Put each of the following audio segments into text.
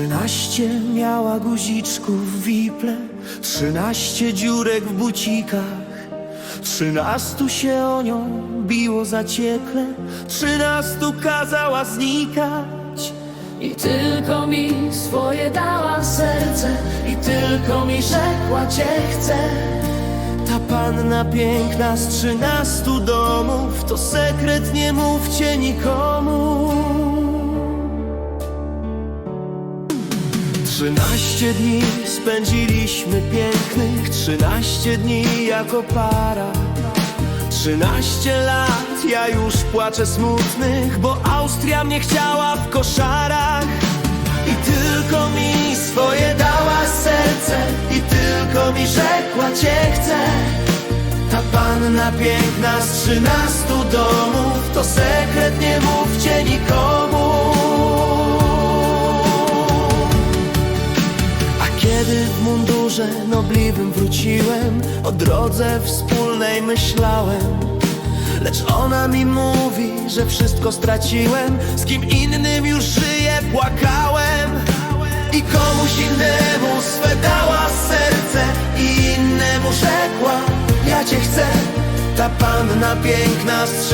Trzynaście miała guziczków w wiple Trzynaście dziurek w bucikach. Trzynastu się o nią biło zaciekle Trzynastu kazała znikać. I tylko mi swoje dała serce I tylko mi rzekła cię chcę Ta panna piękna z trzynastu domów To sekret nie mówcie nikomu Trzynaście dni spędziliśmy pięknych Trzynaście dni jako para. Trzynaście lat ja już płaczę smutnych Bo Austria mnie chciała w koszarach. I tylko mi swoje dała serce I tylko mi rzekła cię chcę Ta panna piękna z trzynastu domów To sekret nie mówcie nikomu nobliwym wróciłem O drodze wspólnej myślałem. Lecz ona mi mówi, że wszystko straciłem. Z kim innym już żyję, płakałem. I komuś innemu swe dała serce I innemu rzekła, ja cię chcę. Ta panna piękna z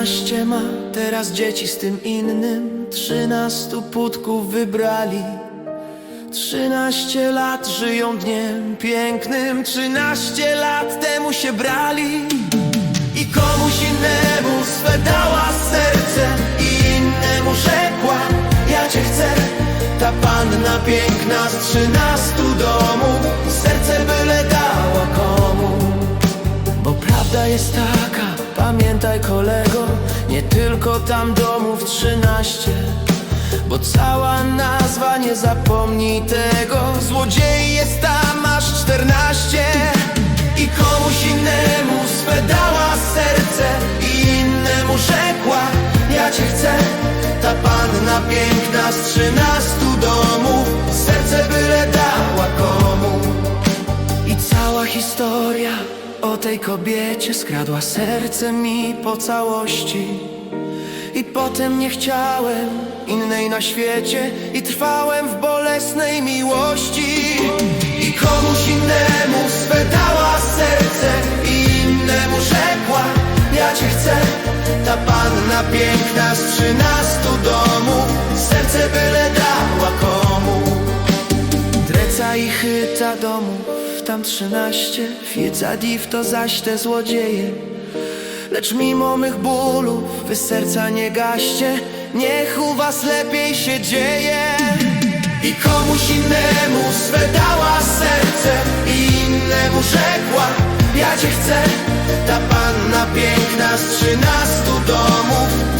Trzynaście ma teraz dzieci z tym innym. Trzynastu putków wybrali. Trzynaście lat żyją dniem pięknym. Trzynaście lat temu się brali. I komuś innemu swe dała serce. I innemu rzekła Ja cię chcę. Ta panna piękna z trzynastu Nie tylko tam domów trzynaście Bo cała nazwa, nie zapomnij tego. Złodziei jest tam aż czternaście I komuś innemu swe dała serce I innemu rzekła, ja cię chcę Ta panna piękna z trzynastu tej kobiecie skradła serce mi po całości. I potem nie chciałem innej na świecie i trwałem w bolesnej miłości. I komuś innemu swe dała serce i innemu rzekła, ja cię chcę. Ta panna piękna z trzynastu domów, serce byle dała komu. Dreca i chyta domów, tam trzynaście. Wiedza div to zaś te złodzieje. Lecz mimo mych bólów wy serca nie gaście. Niech u was lepiej się dzieje. I komuś innemu swe dała serce I innemu rzekła Ja cię chcę. Ta panna piękna z trzynastu domów